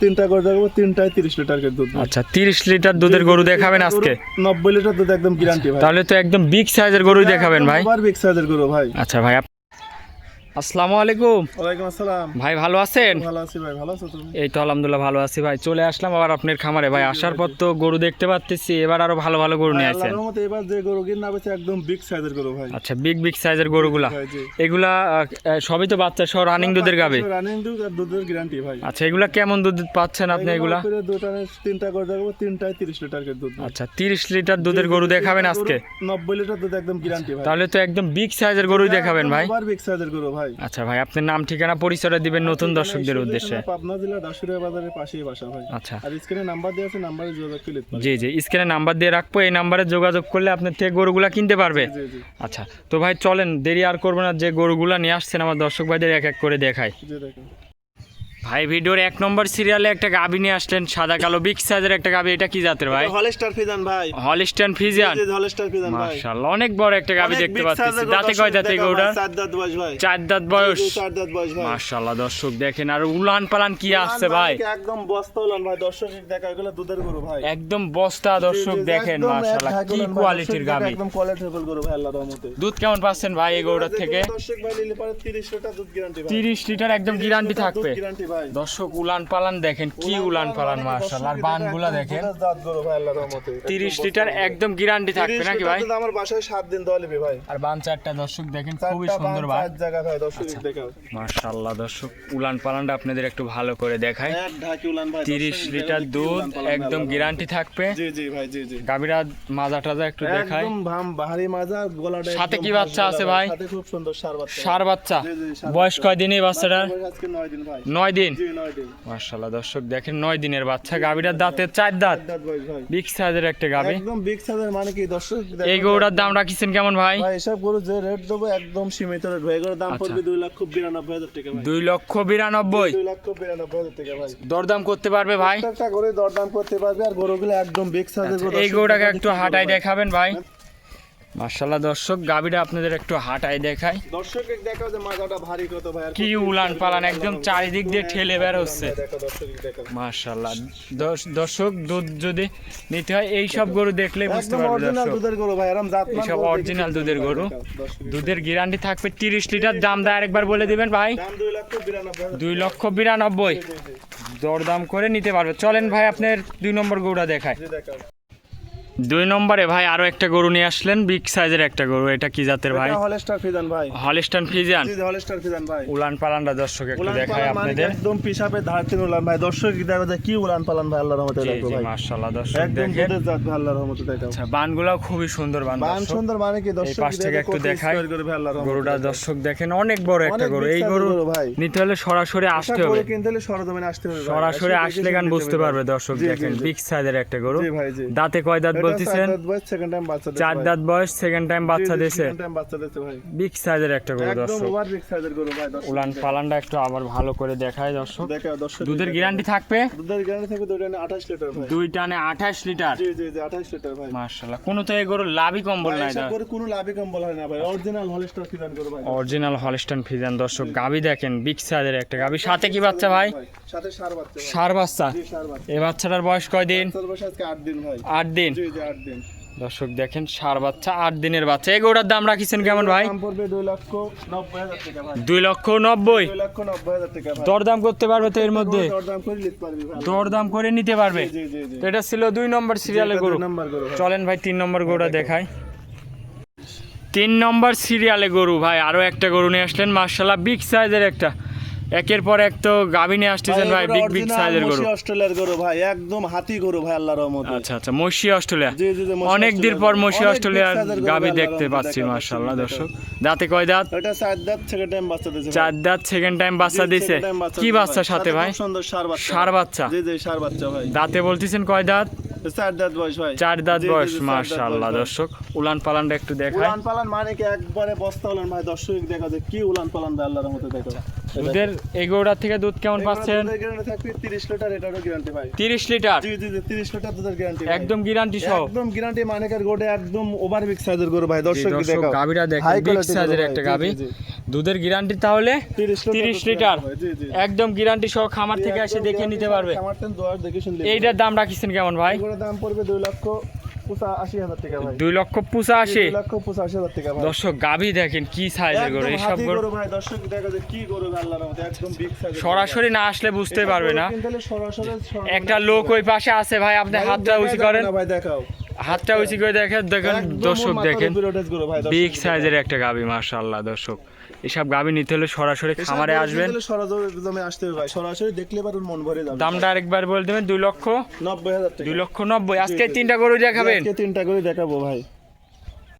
তিনটা গরু দেখাবো তিনটায় তিরিশ লিটার দুধ আচ্ছা তিরিশ লিটার দুধের গরু দেখাবেন আজকে? নব্বই লিটার দুধ একদম গ্যারান্টি ভাই। তাহলে তো একদম বিগ সাইজের গরুই দেখাবেন ভাই। বিগ সাইজের গরু ভাই। আচ্ছা ভাই আসসালামু আলাইকুম। ওয়ালাইকুম আসসালাম। ভাই ভালো আছেন? ভালো আছি ভাই ভালো আছো তুমি? এই তো আলহামদুলিল্লাহ ভালো আছি ভাই। চলে আসলাম আবার আপনার খামারে। ভাই আসার পর তো গরু দেখতে পাচ্ছি এবার আরও ভালো ভালো গরু নিয়ে আল্লাহর রহমতে এবার যে গরু কিনা বেছে একদম বিগ সাইজের গরু ভাই। আচ্ছা বিগ বিগ সাইজের গরুগুলা। এগুলা সবই তো বাচ্চা সহ রানিং দুধের গাবে রানিং দুধ আর দুধের গ্যারান্টি ভাই। আচ্ছা এগুলা কেমন দুধ পাচ্ছেন আপনি এগুলা দুটা তিনটা করে দেখাবো তিনটায় তিরিশ লিটার করে দুধ। আচ্ছা তিরিশ লিটার দুধের গরু দেখাবেন আজকে? নব্বই লিটার দুধ একদম গ্যারান্টি ভাই। তাহলে তো একদম বিগ সাইজের গরুই দেখাবেন ভাই। বিগ সাইজের গরু ভাই। আচ্ছা ভাই আপনার নাম ঠিকানা পরিচয়টা দিবেন নতুন দর্শকদের উদ্দেশ্যে। পাবনা জেলা দাশুরিয়া বাজারের পাশেই বাসা ভাই। আচ্ছা। আর স্ক্রিনে নাম্বার দেওয়া আছে নাম্বারে যোগাযোগ করলে জি জি স্ক্রিনে নাম্বার দিয়ে রাখব এই নাম্বারে যোগাযোগ করলে আপনার থেকে গরুগুলা কিনতে পারবে। আচ্ছা তো ভাই চলেন দেরি আর করব না যে গরুগুলা নিয়ে আসছেন আমার দর্শক ভাইদের এক এক করে দেখায় জি দেখুন। ভাই ভিডিওর এক নম্বর সিরিয়ালে একটা গাবি নিয়ে আসলেন সাদা কালো বিগ সাইজের একটা গাবি এটা কি জাতের ভাই? হলস্টার ফিজান ভাই। হলিস্টান ফিজিয়ান জি হলস্টার ফিজান ভাই। মাশাআল্লাহ অনেক বড় একটা গাবি দেখতে পাচ্ছি দাঁতে কয় দাঁতে দেখো চার দাঁত বয়স ভাই। চার দাঁত বয়স। চার দাঁত বয়স ভাই। মাশাআল্লাহ দর্শক দেখেন আর উলান পালান কি আসছে ভাই? একদম বস্তা উলান ভাই। দর্শক দেখা এগুলো দুধের গরু ভাই। একদম বস্তা দর্শক দেখেন মাশাআল্লাহ কি কোয়ালিটির গাবি একদম কোয়ালিটির গরু ভাই আল্লাহর রহমতে। দুধ কেমন পাচ্ছেন ভাই এই গরুটার থেকে? দর্শক ভাই নিলে পারে 30 লিটার দুধ গ্যারান্টি ভাই। তিরিশ লিটার একদম গ্যারান্টি থাকবে। গ্যারান্টি ভাই। দর্শক উলান পালান দেখেন কি উলান পালান মাশাআল্লাহ। আর বানগুলা দেখেন। তিরিশ লিটার একদম গ্যারান্টি থাকবে 30 নাকি ভাই? আমার বাসায় 7 দিন দোয়া ভাই। আর বান চারটা দর্শক দেখেন খুবই সুন্দর ভাই দর্শক দর্শক উলান পালানটা আপনাদের একটু ভালো করে দেখাই। তিরিশ লিটার দুধ একদম গ্যারান্টি থাকবে। গাবিরা মাজা টাজা একটু দেখাই। একদম বাহারি মাজা গলাটা সাথে কি বাচ্চা আছে ভাই, সার বাচ্চা। বয়স। কয় দিন এই বাচ্চাটার? বয়স আজকে 9 দিন ভাই। নয় দিন। জি 9 দিন? মাশাআল্লাহ দর্শক দেখেন নয় দিনের বাচ্চা গাবিটার দাঁতে। চার দাঁত বিগ সাইজের একটা গাবি একদম বিগ সাইজের মানে কি দর্শক এই গরুটার দাম রাখিছেন কেমন ভাই? ভাই এসব গরু যে রেট দেবো একদম সীমিত রেট ভাই। এগুলোর দাম আচ্ছা। পড়বে দুই লক্ষ বিরানব্বই হাজার টাকা ভাই। দুই লক্ষ বিরানব্বই। দুই লক্ষ বিরানব্বই হাজার টাকা ভাই। দরদাম করতে পারবে ভাই? একটা করে দরদাম করতে পারবে আর গরুগুলো একদম বিগ সাইজের গরু আচ্ছা, এই দর্শক গরুটাকে একটু হাঁটাই দেখাবেন ভাই। মাশাআল্লাহ দর্শক গাবিটা আপনাদের একটু হাঁটাই দেখায় দর্শক দেখাও যে মাজাটা ভারী কত ভাই কি উলান পালান একদম চারিদিক দিয়ে ঠেলে বেরোচ্ছে। দেখো দর্শক মাশাআল্লাহ দর্শক দুধ যদি নিতে হয় এই সব গরু দেখলে বুঝতে একদম পারবে অরিজিনাল দর্শক। দুধের গরু ভাই এরকম জাতমান এইসব গরু দেখি দুধের গরু। দুধের গ্যারান্টি থাকবে তিরিশ লিটার দাম দা আরেকবার বলে দিবেন ভাই। দাম দুই লক্ষ বিরানব্বই হাজার। দুই লক্ষ বিরানব্বই। জি, জি, দরদাম করে নিতে পারবে। চলেন ভাই আপনার দুই নম্বর গরুটা দেখায় দুই নম্বরে ভাই আরও একটা গরু নিয়ে আসলেন বিগ সাইজের একটা গরু। এটা কি জাতের ভাই? হলস্টার ফিজান ভাই। হলিস্টান ফিজিয়ান জি হলস্টার ফিজান ভাই। উলান পালানটা দর্শক একটু পালান মানে আপনাদের। একদম পিসাবে ধারতিন উলান ভাই। দর্শক দেখো যে কি উলান পালান ভাই আল্লাহর রহমতে দেখো ভাই। মাশাআল্লাহ দর্শক একদম দেখেন। দুধের জাত ভাই আল্লাহর রহমতে দেখো। আচ্ছা বানগুলো খুবই সুন্দর বান বান সুন্দর মানে কি দর্শক পাশ থেকে একটু দেখাই। গরুটা দর্শক দেখেন অনেক বড় একটা গরু। এই গরু। নিতে হলে সরাসরি আসতে হবে। কিনতে হলে সরজমিনে আসতে হবে সরাসরি আসলে গান বুঝতে পারবে দর্শক দেখেন বিগ সাইজের একটা গরু। জি ভাই জি। দাঁতে কয় দাঁত বলতেছেন? চার দাঁত বয়স, সেকেন্ড টাইম বাচ্চা দিয়েছে। বিগ সাইজের একটা গরু দর্শক। গরু উলান পালানটা একটু আবার ভালো করে দেখায় দর্শক। দুধের গ্যারান্টি থাকবে? দুধের গ্যারান্টি থাকবে দুইটা নিয়ে 28 লিটার দুই টানে আঠাশ লিটার? জি, জি, জি, 28 লিটার ভাই। মার্শাল্লাহ কোনো তো এই গরুর লাভই কম্বল নাই গরু কোনো লাভই কম বলা হয় না ভাই। Original Holstein Friesian গরু ভাই। অরিজিনাল হলিস্টান ফিজান দর্শক। গাবি দেখেন বিগ সাইজের একটা গাবি সাথে কি বাচ্চা ভাই? সাথে ষাঁড় বাচ্চা। সার বাচ্চা। এই বাচ্চাটার বয়স কয় দিন আট দিন ভাই। আট দিন। দর্শক দেখেন সার বাচ্চা আট দিনের বাচ্চা। এই গরুটার দাম রাখিছেন কেমন ভাই? দুই লক্ষ নব্বই। দরদাম করতে পারবে তো এর মধ্যে? দরদাম করে নিতে পারবি? এটা ছিল দুই নম্বর সিরিয়ালের গরু। চলেন ভাই তিন নম্বর গরুটা দেখাই। তিন নম্বর সিরিয়ালে গরু ভাই। আরও একটা গরু নিয়ে আসলেন মার্শাল্লাহ বিগ সাইজের একটা। একের পর এক তো গাভি নিয়ে আসতেছেন ভাই বিগ বিগ সাইজের গরু। অস্ট্রেলিয়ার গরু ভাই একদম হাতি গরু ভাই আল্লাহর রহমতে। আচ্ছা আচ্ছা মসি অস্ট্রেলিয়া। জি, জি, অনেক দিন পর big অস্ট্রেলিয়ার গাভি দেখতে পাচ্ছি দেখা মার্শাল্লাহ দর্শক। দাঁতে কয় দাঁত? এটা চার দাঁত সেকেন্ড টাইম বাচ্চা দিয়েছে চার দাঁত সেকেন্ড টাইম বাচ্চা বাচ্চা কি বাচ্চা সাথে ভাই? সুন্দর সার বাচ্চা। ষাঁড় বাচ্চা। জি জি সার বাচ্চা ভাই। দাঁতে বলতেছেন কয় দাঁত? চার দাঁত বয়স ভাই। চার দাঁত বয়স ভাই। দর্শক। উলান পালানটা একটু দেখায় উলান পালান মানে কি? একবারে বস্তা উলান ভাই। দর্শক দেখা যায় কি উলান পালান ভাই আল্লাহর রহমতে দেখো। দুধের এই গরুটার থেকে দুধ কেমন পাচ্ছেন? থাকবে 30 লিটার এটারও গ্যারান্টি ভাই। তিরিশ লিটার? জি জি জি 30 লিটার দুধের গ্যারান্টি একদম গ্যারান্টি সহ। একদম গ্যারান্টি মানেকার গোটে একদম ওভার বিগ সাইজের গরু ভাই। দর্শক দেখো। গাবিটা High বিগ সাইজের একটা গাবি। দুধের গ্যারান্টি তাহলে তিরিশ লিটার। একদম গ্যারান্টি সহ খামার থেকে এসে দেখে নিতে পারবে। এইটার দাম রাখিছেন কেমন ভাই? দাম পড়বে দুই লক্ষ দুই পঁচাশি। দর্শক গাভী দেখেন কি গরু এইসব গরু সরাসরি না আসলে বুঝতে পারবে না। একটা লোক ওই পাশে আছে ভাই আপনি হাতটা উঁচু করেন। ভাই দেখাও। হাতটা উঁচু করে দেখেন দেখেন দর্শক দেখেন বিগ সাইজের একটা গাবি মাশাআল্লাহ দর্শক। এসব গাবি নিতে হলে সরাসরি খামারে আসবেন। সরাসরি আসতে হবে ভাই সরাসরি দেখলে পারুন মন ভরে যাবে। দামটা আরেকবার বলে দেবেন দুই লক্ষ নব্বই হাজার টাকা। দুই লক্ষ নব্বই। আজকে তিনটা গরু দেখাবেন? তিনটা গরু দেখাবো ভাই।